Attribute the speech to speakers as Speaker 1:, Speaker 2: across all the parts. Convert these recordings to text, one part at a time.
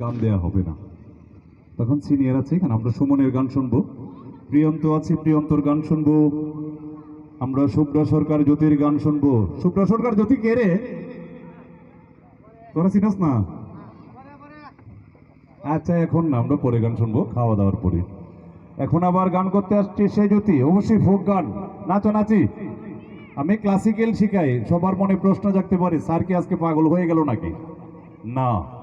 Speaker 1: গান দেয়া হবে না। তখন সিনিয়র আছে এখানে, আমরা সুমনের গান শুনব। প্রিয়ন্ত আছে, প্রিয়ন্তর গান শুনব। আমরা শুভ্রা সরকার জ্যোতির গান শুনব। শুভ্রা সরকার জ্যোতি কে রে? তোরা চিনাস না? আচ্ছা এখন না, আমরা পরে গান শুনব খাওয়া দাওয়ার পরে। এখন আবার গান করতে আসছে সে জ্যোতি, অবশ্যই ফোক গান। নাচো, নাচি। আমি ক্লাসিক্যাল শিখাই, সবার মনে প্রশ্ন জাগতে পারে, স্যার কি আজকে পাগল হয়ে গেল নাকি? না।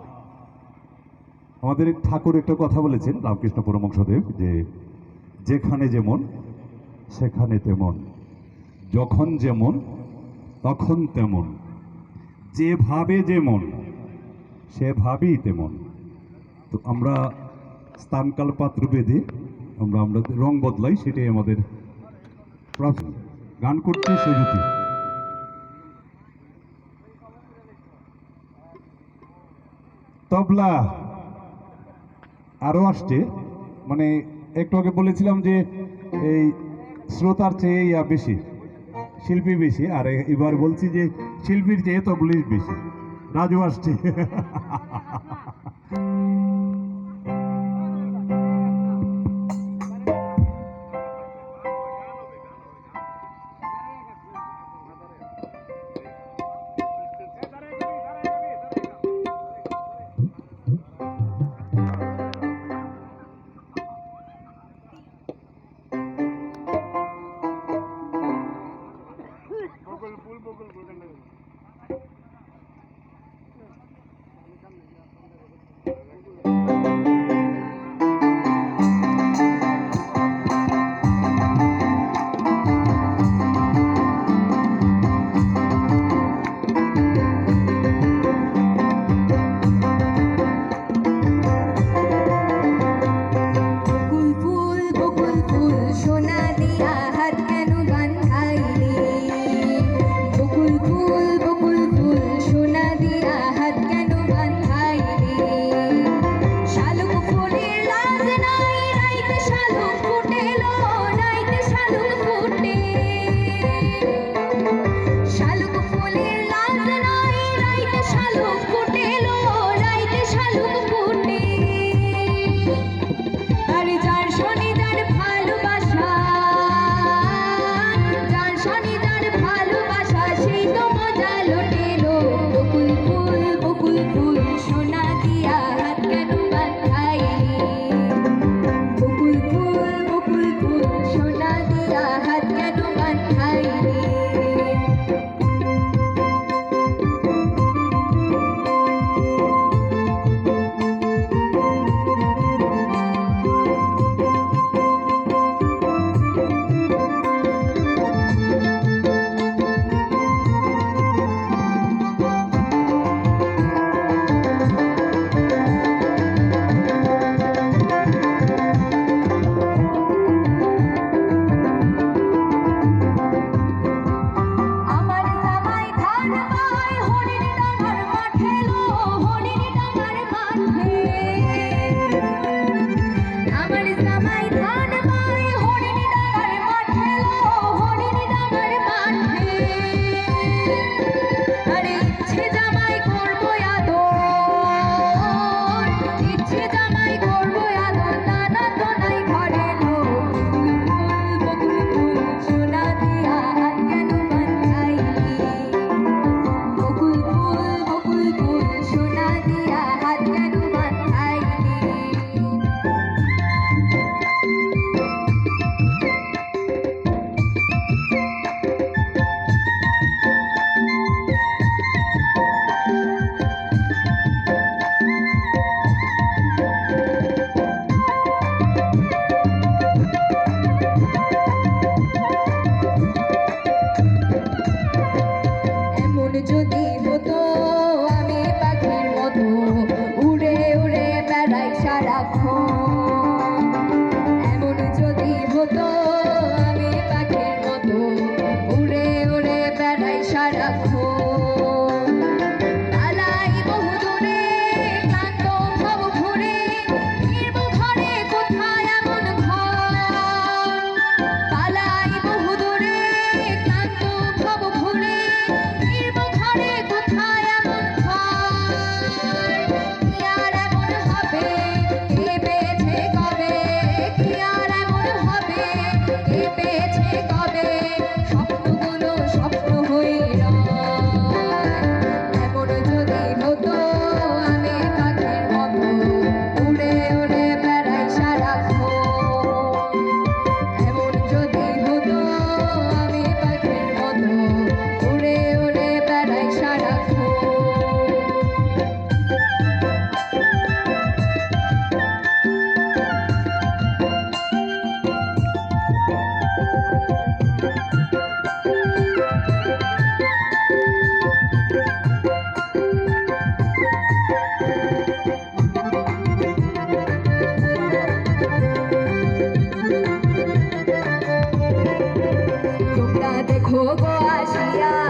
Speaker 1: আমাদের ঠাকুর একটা কথা বলেছেন রামকৃষ্ণ পরমংসদেব যে যেখানে যেমন, সেখানে তেমন। যখন যেমন, তখন তেমন। যেভাবে যেমন, সেভাবেই তেমন। তো আমরা স্থানকাল পাত্র বেঁধে আমরা আমরা রং বদলাই, সেটাই আমাদের গান করছে সেজুতি তবলা। আরও আসছে। মানে একটু আগে বলেছিলাম যে এই শ্রোতার চেয়ে ইয়া বেশি, শিল্পী বেশি, আর এবার বলছি যে শিল্পীর চেয়ে তবলির বেশি। রাজু আসছে।
Speaker 2: Johnny. you. মতো, আমি পাখির মতো উড়ে উড়ে বেড়াই সারাক্ষণ। এমন যদি হতো, আমি পাখির মতো উড়ে উড়ে বেড়াই সারাক্ষণ। ভোগ আসিয়া